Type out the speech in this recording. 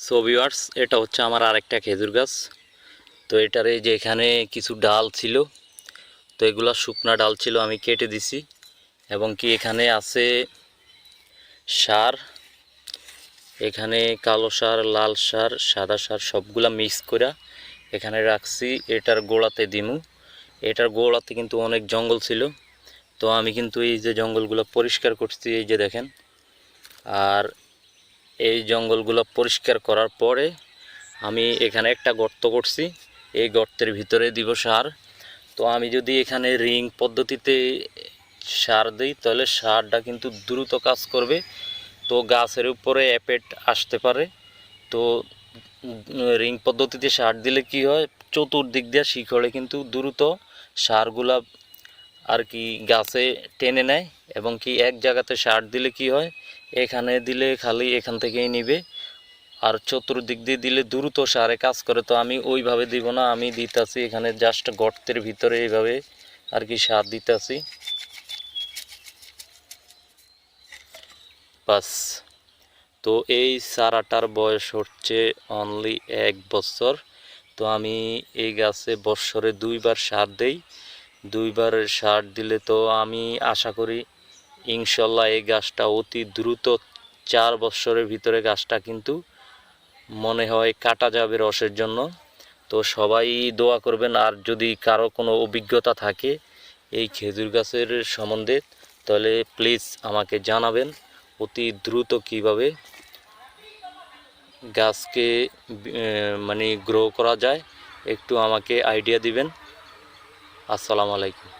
So viewers এটা হচ্ছে আমার আরেকটা খেজুর গাছ। তো এটার এই যে এখানে কিছু ডাল ছিল, তো এগুলা শুকনা ডাল ছিল, আমি কেটে দিছি। এবং কি এখানে আছে সার, এখানে কালো সার, লাল সার, সাদা সার, সবগুলা মিক্স করে এখানে রাখছি। এটার গোড়াতে দিমু। এটার গোড়াতে কিন্তু অনেক জঙ্গল ছিল। তো আমি কিন্তু এই যে জঙ্গলগুলো পরিষ্কার করছি, এই যে দেখেন। আর এই জঙ্গলগুলো পরিষ্কার করার পরে আমি এখানে একটা গর্ত করছি। এই গর্তের ভিতরে দিব সার। তো আমি যদি এখানে রিং পদ্ধতিতে সার দিই, তাহলে সারটা কিন্তু দ্রুত কাজ করবে। তো গাছের উপরে অ্যাপেট আসতে পারে। তো রিং পদ্ধতিতে সার দিলে কি হয়? চতুর্দিক দিয়ে শিকড়ে কিন্তু দ্রুত সারগুলা আর কি গাছে টেনে নেয় এবং কি এক জায়গাতে সার দিলে কি হয়? এখানে দিলে খালি এখান থেকেই নিবে। আর চতুর্দিক দিয়ে দিলে দ্রুত সারে কাজ করে, তো আমি ওইভাবে দিব না, আমি দিতেছি এখানে জাস্ট গর্তের ভিতরে এইভাবে আর কি সার দিতেছি। বাস। তো এই চারাটার বয়স হচ্ছে অনলি এক বছর। তো আমি এই গাছে বৎসরে দুইবার সার দেই। দুইবার সার দিলে তো আমি আশা করি ইনশাল্লাহ এই গাছটা অতি দ্রুত চার বছরের ভিতরে গাছটা কিন্তু মনে হয় কাটা যাবে রসের জন্য। তো সবাই দোয়া করবেন, আর যদি কারও কোনো অভিজ্ঞতা থাকে এই খেজুর গাছের সম্বন্ধে, তাহলে প্লিজ আমাকে জানাবেন অতি দ্রুত কীভাবে গাছকে মানে গ্রো করা যায়। একটু আমাকে আইডিয়া দিবেন। আসসালামু আলাইকুম।